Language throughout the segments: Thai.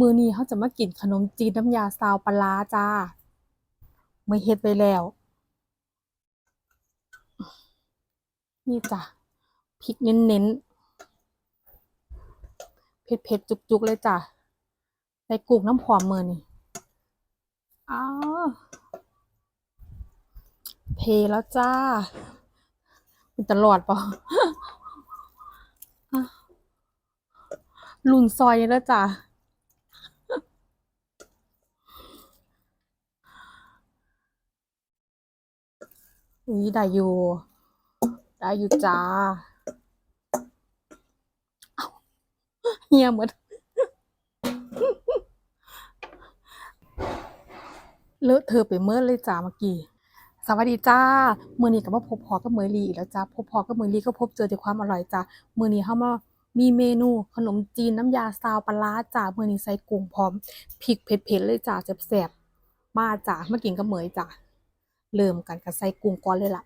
มือนี้เราจะมากินขนมจีนน้ำยาซาวปลาร้าจ้ามื้อเฮ็ดไว้แล้ว นี่จ้ะพริกเน้นๆ เผ็ดๆ จุกๆ เลยจ้ะใส่กุ้งน้ำหอมมือนี่อ้าวเพแล้วจ้าเป็นตลอดปะอะลุนซอยนี่แล้วจ้ะ อุ้ยได้อยู่ได้อยู่จ้าเฮียหมดเลอะเธอไปเมื่อเลยจ้าเมื่อกี้สวัสดีจ้ามื้อนี้ก็มาพบพอกับเมยลีอีกแล้วจ้าพบพอกับเมยลีก็พบเจอแต่ความอร่อยจ้ามื้อนี้เฮามามีเมนูขนมจีนน้ำยาซาวปลาร้าจ้ามื้อนี้ใส่กุ้งพร้อมพริกเผ็ดๆเลยจ้าแซ่บๆมาจ้ามากินกับเมยจ้า เริ่มกันกับใส่กุ้งก่อนเลยล่ะ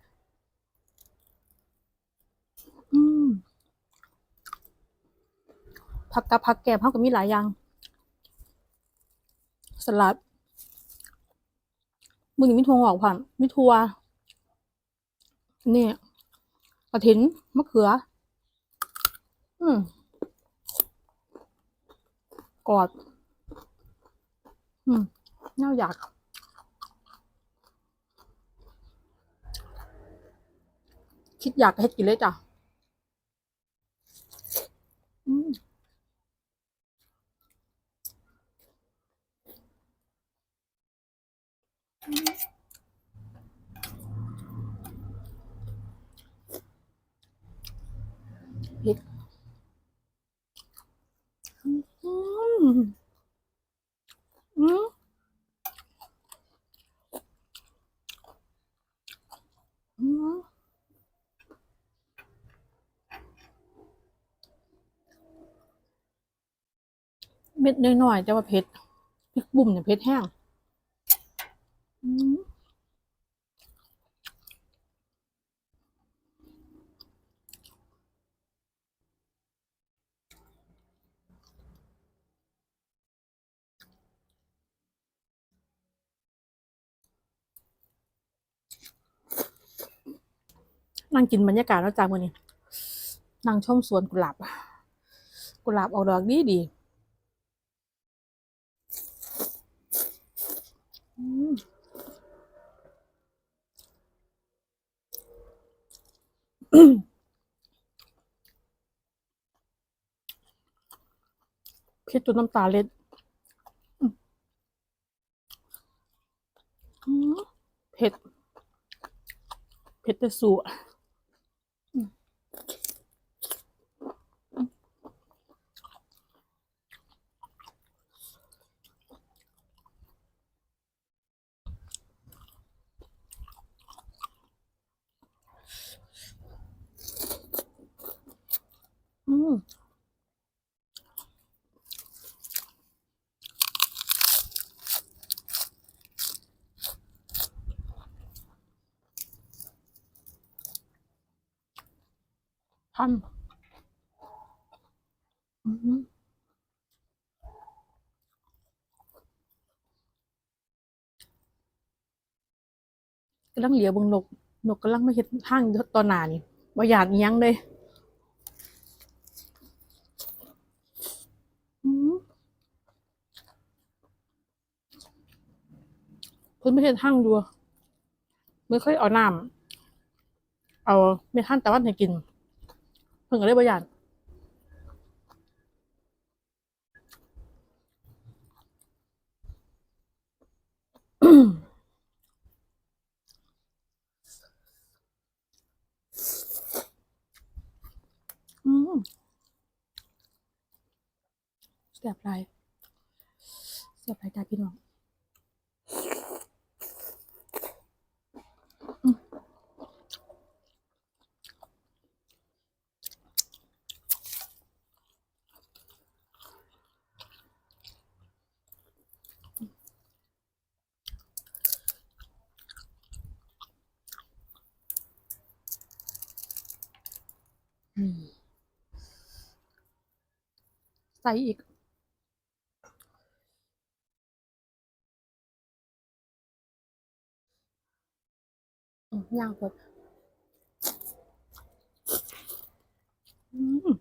อืมผักกับผักแกมเฮาก็มีหลายอย่าง สลัดมื้อนี้มีถั่วงอกพร้อมมีถั่วนี่กระถินมะเขือ อืมกรอบอืมน่าอยาก คิดอยากก็เฮ็ดกินเลยจ้ะพริกอืมอืมอืม เม็ดน้อยๆแต่ว่าเผ็ดพริกบุ่มเนี่ยเผ็ดแห้งนั่งกินบรรยากาศแล้วจ้ามือนี้นั่งชมสวนกุหลาบ กุหลาบออกดอกดีดีอืม เผ็ดจนน้ำตาเล็ดเผ็ด เผ็ดแต่สูอืม อืมพันอืมกำลังเหลียวเบิ่งนกนกกำลังไมาเฮ็ดห้างตอนหนานี่บ่อยากอิหยังเลย อืมเพิ่นไม่เฮ็ดห้างอยู่ไม่เคยเอาน้ำเอาเมทานตะวันให้กิน เพิ่นก็เลยบ่อยากอืมแซ่บหลายแซ่บหลายจ้าพี่น้อง ใส่อีก ย่างสดอืม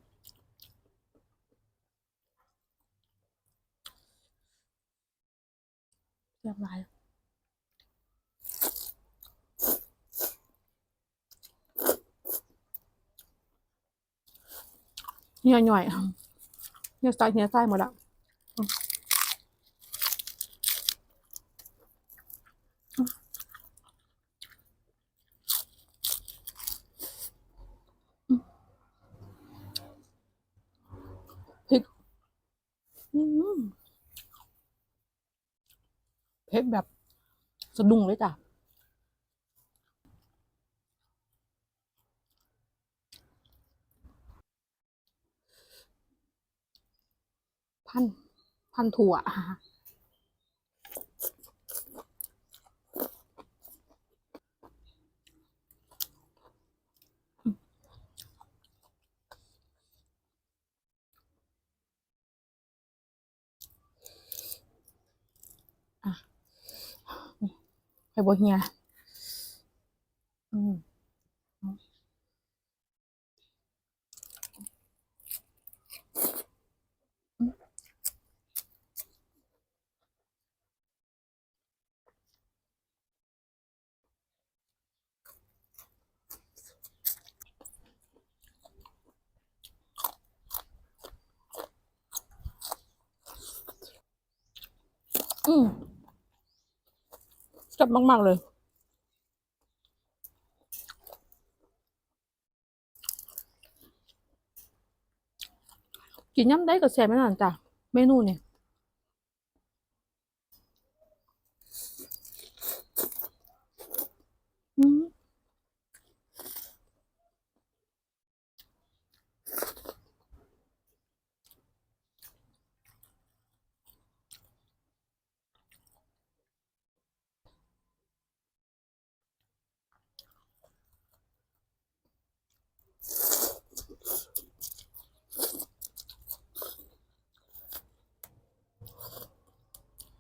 เรียบร้อยหน่อยๆ เหี่ยใส่เหี่ยใส่หมดละพริกอืมเผ็ดแบบสะดุ้งเลยจ้ะ พันพันถั่วอะนี่ไปบเฮียอืม อืมจับมาก ๆ เลย กินย่ำได้กับแซ่บไม่นานจ้ะ เมนูเนี่ยอืม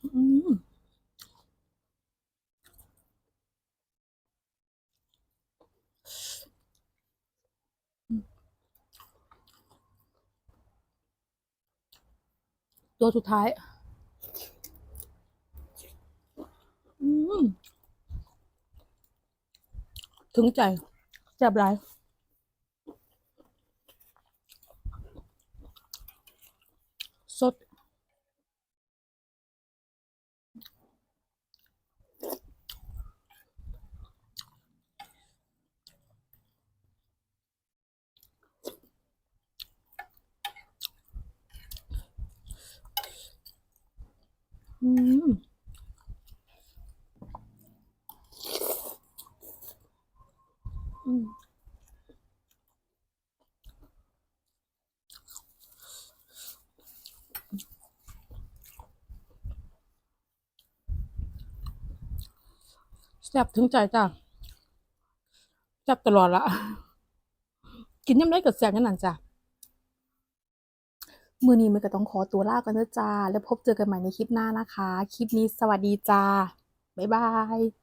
อืม ตัวสุดท้าย ถึงใจแซ่บหลาย สด อืม อืม แซ่บถึงใจจ้ะแซ่บตลอดละกินยำไงกับแซ่บนั่นนั่นจ้ะมือนี้มันก็ต้องขอตัวลากันนะจ้า แล้วพบเจอกันใหม่ในคลิปหน้านะคะ คลิปนี้สวัสดีจ้า บ๊ายบาย